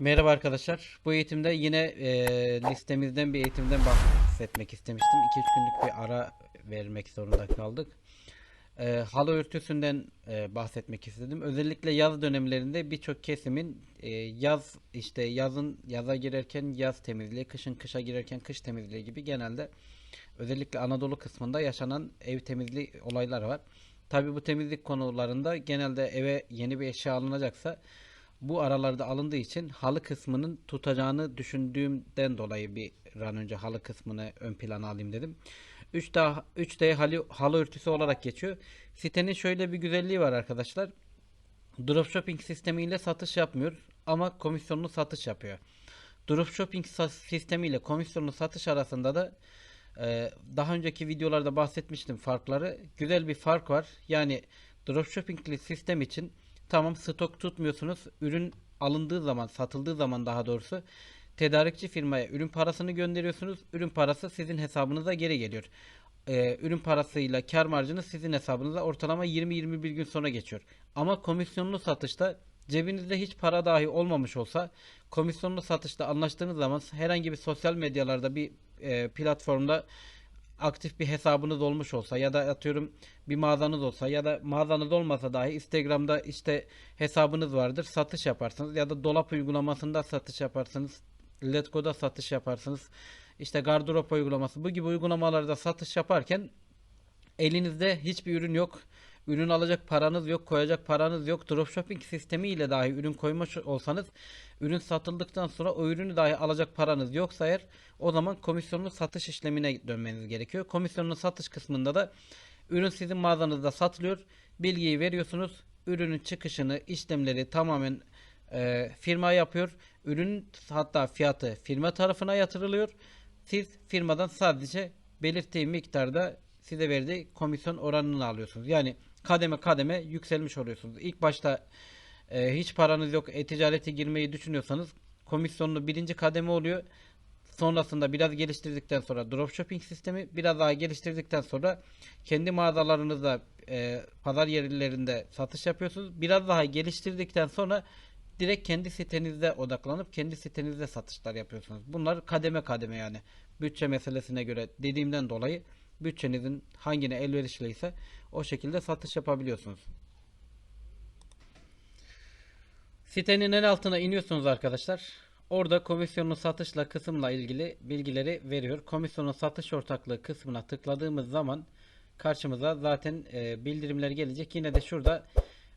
Merhaba arkadaşlar. Bu eğitimde yine eee, listemizden bir eğitimden bahsetmek istemiştim. 2-3 günlük bir ara vermek zorunda kaldık. Eee halı örtüsünden eee, bahsetmek istedim. Özellikle yaz dönemlerinde birçok kesimin eee, yaz işte yazın yaza girerken yaz temizliği, kışın kışa girerken kış temizliği gibi genelde özellikle Anadolu kısmında yaşanan ev temizliği olayları var. Tabii bu temizlik konularında genelde eve yeni bir eşya alınacaksa bu aralarda alındığı için halı kısmının tutacağını düşündüğümden dolayı bir an önce halı kısmını ön plana alayım dedim. 3D 3D halı, halı örtüsü olarak geçiyor. Sitenin şöyle bir güzelliği var arkadaşlar. Dropshipping sistemiyle satış yapmıyor ama komisyonlu satış yapıyor. Dropshipping sistemiyle komisyonlu satış arasında da e, daha önceki videolarda bahsetmiştim farkları. Güzel bir fark var. Yani dropshippingli sistem için tamam stok tutmuyorsunuz. Ürün alındığı zaman, satıldığı zaman daha doğrusu tedarikçi firmaya ürün parasını gönderiyorsunuz. Ürün parası sizin hesabınıza geri geliyor. E, ürün parasıyla kar marjınız sizin hesabınıza ortalama 20-21 gün sonra geçiyor. Ama komisyonlu satışta cebinizde hiç para dahi olmamış olsa komisyonlu satışta anlaştığınız zaman herhangi bir sosyal medyalarda bir e, platformda aktif bir hesabınız olmuş olsa ya da atıyorum bir mağazanız olsa ya da mağazanız olmasa dahi Instagram'da işte hesabınız vardır satış yaparsınız ya da dolap uygulamasında satış yaparsınız Letgo'da satış yaparsınız işte gardırop uygulaması bu gibi uygulamalarda satış yaparken elinizde hiçbir ürün yok. Ürün alacak paranız yok, koyacak paranız yok. Dropshipping sistemi ile dahi ürün koymuş olsanız ürün satıldıktan sonra o ürünü dahi alacak paranız yoksa eğer o zaman komisyonlu satış işlemine dönmeniz gerekiyor. Komisyonlu satış kısmında da ürün sizin mağazanızda satılıyor. Bilgiyi veriyorsunuz. Ürünün çıkışını, işlemleri tamamen e, firma yapıyor. Ürünün hatta fiyatı firma tarafına yatırılıyor. Siz firmadan sadece belirttiği miktarda size verdiği komisyon oranını alıyorsunuz. Yani kademe kademe yükselmiş oluyorsunuz. İlk başta e, hiç paranız yok, e-ticarete girmeyi düşünüyorsanız komisyonlu birinci kademe oluyor. Sonrasında biraz geliştirdikten sonra dropshipping sistemi biraz daha geliştirdikten sonra kendi mağazalarınızda e, pazar yerlerinde satış yapıyorsunuz. Biraz daha geliştirdikten sonra direkt kendi sitenizde odaklanıp kendi sitenizde satışlar yapıyorsunuz. Bunlar kademe kademe yani. Bütçe meselesine göre dediğimden dolayı bütçenizin hangine elverişliyse o şekilde satış yapabiliyorsunuz. Sitenin en altına iniyorsunuz arkadaşlar. Orada komisyonlu satışla kısımla ilgili bilgileri veriyor. Komisyonlu satış ortaklığı kısmına tıkladığımız zaman karşımıza zaten e, bildirimler gelecek. Yine de şurada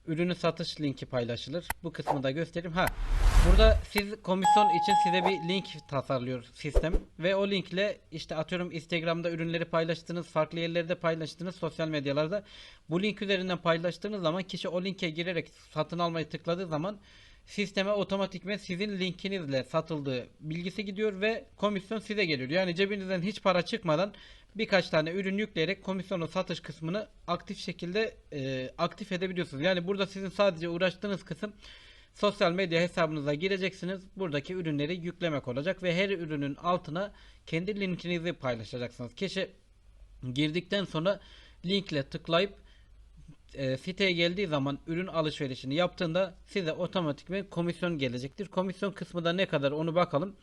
ürünü satış linki paylaşılır. Bu kısmı da göstereyim. Ha, burada siz komisyon için size bir link tasarlıyor sistem ve o linkle işte atıyorum Instagram'da ürünleri paylaştınız, farklı yerlerde paylaştınız, sosyal medyalarda. Bu link üzerinden paylaştığınız zaman kişi o linke girerek satın almayı tıkladığı zaman sisteme otomatikmen sizin linkinizle satıldığı bilgisi gidiyor ve komisyon size geliyor. Yani cebinizden hiç para çıkmadan birkaç tane ürün yükleyerek komisyonlu satış kısmını aktif şekilde e, aktif edebiliyorsunuz. Yani burada sizin sadece uğraştığınız kısım sosyal medya hesabınıza gireceksiniz. Buradaki ürünleri yüklemek olacak ve her ürünün altına kendi linkinizi paylaşacaksınız. Kişi girdikten sonra linkle tıklayıp e, siteye geldiği zaman ürün alışverişini yaptığında size otomatikman komisyon gelecektir. Komisyon kısmı da ne kadar onu bakalım.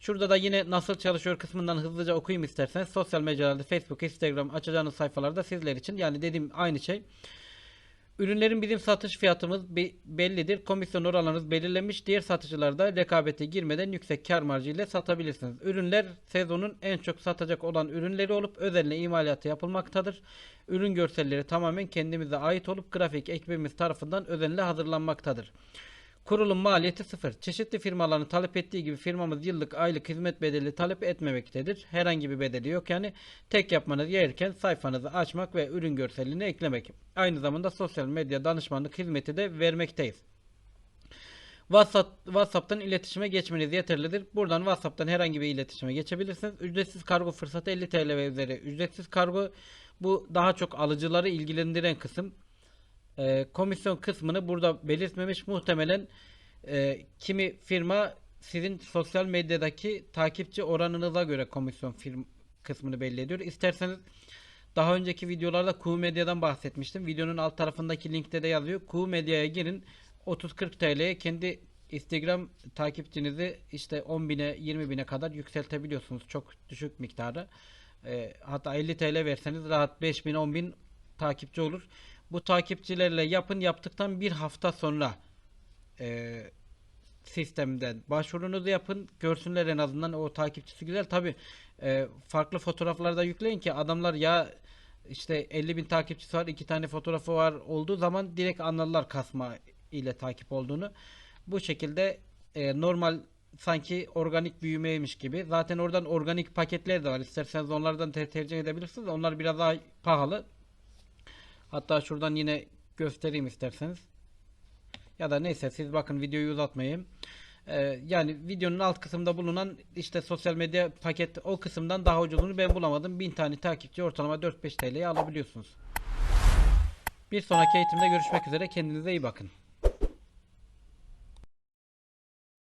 Şurada da yine nasıl çalışıyor kısmından hızlıca okuyayım isterseniz. Sosyal mecralarda Facebook, Instagram açacağınız sayfalarda sizler için yani dediğim aynı şey. Ürünlerin bizim satış fiyatımız be- bellidir. Komisyon oranlarınız belirlenmiş. Diğer satıcılarda rekabete girmeden yüksek kar marjı ile satabilirsiniz. Ürünler sezonun en çok satacak olan ürünleri olup özenle imalatı yapılmaktadır. Ürün görselleri tamamen kendimize ait olup grafik ekibimiz tarafından özenle hazırlanmaktadır. Kurulum maliyeti sıfır. Çeşitli firmaların talep ettiği gibi firmamız yıllık aylık hizmet bedeli talep etmemektedir. Herhangi bir bedeli yok yani tek yapmanız gereken sayfanızı açmak ve ürün görselini eklemek. Aynı zamanda sosyal medya danışmanlık hizmeti de vermekteyiz. WhatsApp, WhatsApp'tan iletişime geçmeniz yeterlidir. Buradan WhatsApp'tan herhangi bir iletişime geçebilirsiniz. Ücretsiz kargo fırsatı 50 TL ve üzeri. Ücretsiz kargo bu daha çok alıcıları ilgilendiren kısım. Ee, komisyon kısmını burada belirtmemiş. Muhtemelen e, kimi firma sizin sosyal medyadaki takipçi oranınıza göre komisyon firm kısmını belli ediyor. İsterseniz daha önceki videolarda Q Medya'dan bahsetmiştim. Videonun alt tarafındaki linkte de yazıyor. Q Medya'ya girin. 30-40 TL'ye kendi Instagram takipçinizi işte 10 bine 20 bine kadar yükseltebiliyorsunuz. Çok düşük miktarı. Ee, hatta 50 TL verseniz rahat 5 bin 10 bin takipçi olur. Bu takipçilerle yapın yaptıktan bir hafta sonra e, sistemden başvurunuzu yapın. Görsünler en azından o takipçisi güzel. Tabi farklı fotoğraflar da yükleyin ki adamlar ya işte 50 bin takipçisi var iki tane fotoğrafı var olduğu zaman direkt anlarlar kasma ile takip olduğunu. Bu şekilde e, normal sanki organik büyümeymiş gibi. Zaten oradan organik paketler de var. İsterseniz onlardan te- tercih edebilirsiniz. Onlar biraz daha pahalı. Hatta şuradan yine göstereyim isterseniz. Ya da neyse siz bakın videoyu uzatmayayım. Ee, yani videonun alt kısımda bulunan işte sosyal medya paket o kısımdan daha ucuzunu ben bulamadım. 1000 tane takipçi ortalama 4-5 TL'ye alabiliyorsunuz. Bir sonraki eğitimde görüşmek üzere. Kendinize iyi bakın.